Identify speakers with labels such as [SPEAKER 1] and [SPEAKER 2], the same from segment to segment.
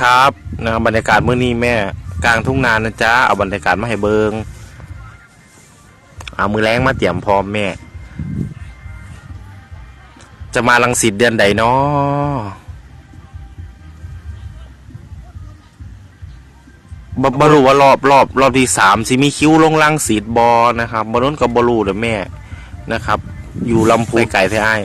[SPEAKER 1] ครับนะครับบรรยากาศเมื่อนี้แม่ กลางทุ่งนานะจ๊ะเอาบรรยากาศมาให้เบิงเอามือแรงมาเตรียมพร้อมแม่ จะมาลังสิตเดือนใดนาะบบรูว่ารอบรอบรอบที่สามสิมีคิวลงลังสีดบอนะครับบนนั้นกับบรูเด้อแม่นะครับ อยู่ลำพูนไก่แท้าย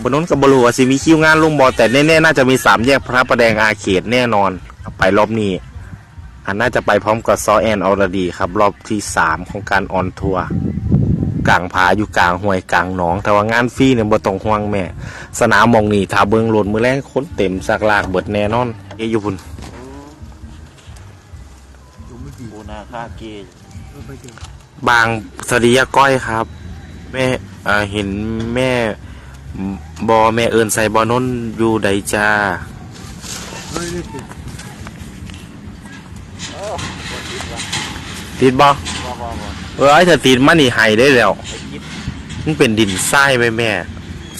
[SPEAKER 1] บนนู้นกับบรูว่าสิมีคิวงานลุงบอลแต่แน่ๆน่าจะมีสามแยกพระประแดงอาเขตแน่นอนไปรอบนี้อันน่าจะไปพร้อมกับซอแอนออรดีครับ รอบที่สามของการออนทัวร์กลางผาอยู่กลางห้วยกลางหนอง แต่ว่างานฟรีเนี่ยบ่ต้องห่วงแม่ สนามหมองนี่ถ้าเบิงโหลดมือแรงคนเต็มสักลากเบิดแน่นอนเอยอยู่พุ่น
[SPEAKER 2] ปูนาคาเกย
[SPEAKER 1] บางสวัสดียาก้อยครับ แม่เอ่อเห็นแม่ บอแม่เอินใส่บอนนอยู่ใดจ้าติดบอ
[SPEAKER 2] ว่าว่าว่า
[SPEAKER 1] เออไอ้ถ้าติดมันนี่ไห้ได้แล้ว
[SPEAKER 2] ไอ้ยิบ
[SPEAKER 1] มันเป็นดินทรายไหมแม่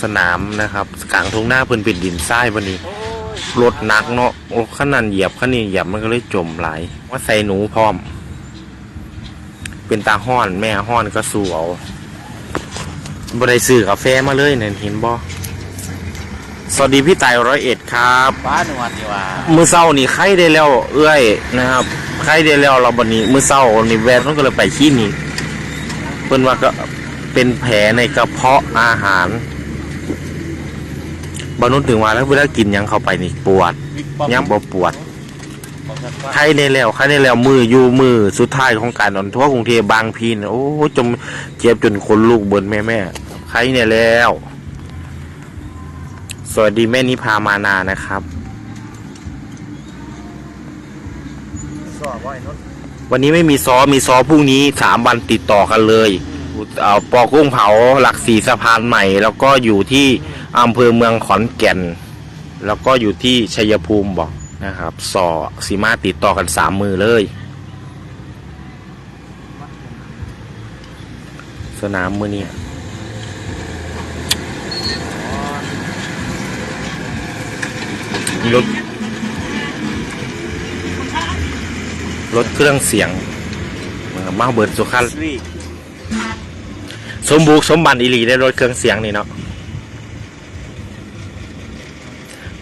[SPEAKER 1] สนามนะครับกลางทุ่งหน้าเพิ่นเป็นดินทรายบ่นี่
[SPEAKER 2] โอ้ย
[SPEAKER 1] รถหนักเนาะโอ้ขนาดเหยียบขนาดเหยียบมันก็เลยจมไหลายว่าใส่หนูพร้อม เป็นตาห้อนแม่ห้อนก็สู้เอา บ่ได้ซื้อกาแฟมาเลยเนี่ยเห็นบ่สวัสดีพี่ไต่ร้อยเอ็ดครับ
[SPEAKER 2] ฟ้าหนวดนี่ว่า
[SPEAKER 1] มือเศร้านี่ไข้ได้แล้ว เอื้อยนะครับไข้ได้แล้วเราบันนี้มือเศร้านี่แวดมันก็เลยไปขี้นี่เพิ่นว่าก็เป็นแผลในกระเพาะอาหารบรรนุษถึงว่าแล้วเวลากินหยังเข้าไปนี่ปวด
[SPEAKER 2] บิ๊กป้อม
[SPEAKER 1] ยังบ่ปวด
[SPEAKER 2] ป้อมกันฟ้า
[SPEAKER 1] ไข้ได้แล้วไข้ได้แล้วมืออยู่มือสุดท้ายของการนอนทั่วกรุงเทพบางพีนโอ้จมเจ็บจนคนลูกเบินแม่แม่ ไข้เนี่ยแล้ว สวัสดีแม่นิพามานานะครับ
[SPEAKER 2] สอบว่าไอ้นนท์
[SPEAKER 1] วันนี้ไม่มีซอมีซอพรุ่งนี้สามวันติดต่อกันเลยเอาปอกุ้งเผาหลักสีสะพานใหม่ แล้วก็อยู่ที่อำเภอเมืองขอนแก่น แล้วก็อยู่ที่ชัยภูมิบอกนะครับซอสีมาติดต่อกันสามมือเลย สนามมือเนี่ย รถรถเครื่องเสียงมาเบิร์ดสุขัน
[SPEAKER 2] ส
[SPEAKER 1] มบุกสมบันอีหลีได้รถเครื่องเสียงนี่เนาะ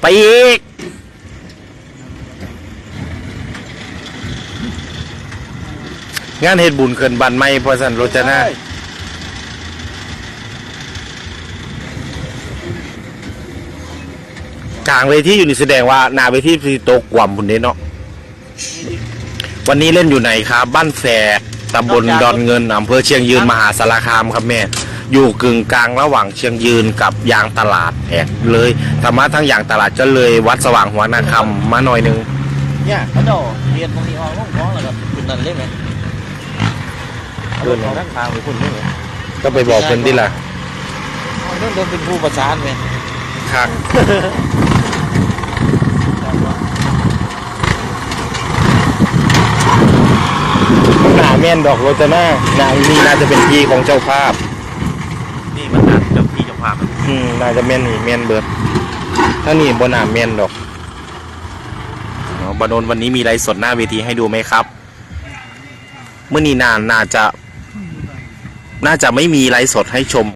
[SPEAKER 1] ไปอีกงานเฮ็ดบุญเกินบันไม่พอสันรจนา กลางเวทีอยู่นี่แสดงว่าหนาเวทีสิโตกกว่าพุ่นเด้เนาะวันนี้เล่นอยู่ไหนครับ บ้านแฝกตำบลดอนเงินอำเภอเชียงยืนมหาสารคามครับแม่ อยู่กึ่งกลางระหว่างเชียงยืนกับยางตลาดแอกเลยธรรมะทั้งยางตลาดจะเลยวัดสว่างหัวนาคำมาหน่อยหนึง
[SPEAKER 2] เนี่ยเขาเจ้าเรียนตรงนี้ออกห้องท้องแล้วก็คุณนั่นเล่นไหมเอารถเขาทั้งทางไปคุณเล่นไหม
[SPEAKER 1] ก็ไปบอกเพิ่นดิล่ะ
[SPEAKER 2] เอาเรื่องเดินเป็นผู้ประสานไหม
[SPEAKER 1] ครับห นาแม่นดอกโรจนาหนานี่น่าจะเป็นที่ของเจ้าภาพ
[SPEAKER 2] นี่มันตัดเจ้าพี่เจ้าภาพ
[SPEAKER 1] อืมน่าจะแม่นนี่แม่นเบิดถ้านี่บนหนาแม่นดอกอ๋อบานนวันนี้มีไลฟ์สดหน้าเวทีให้ดูไหมครับ เมื่อนี้นานน่าจะ น่าจะไม่มีไลฟ์สดให้ชม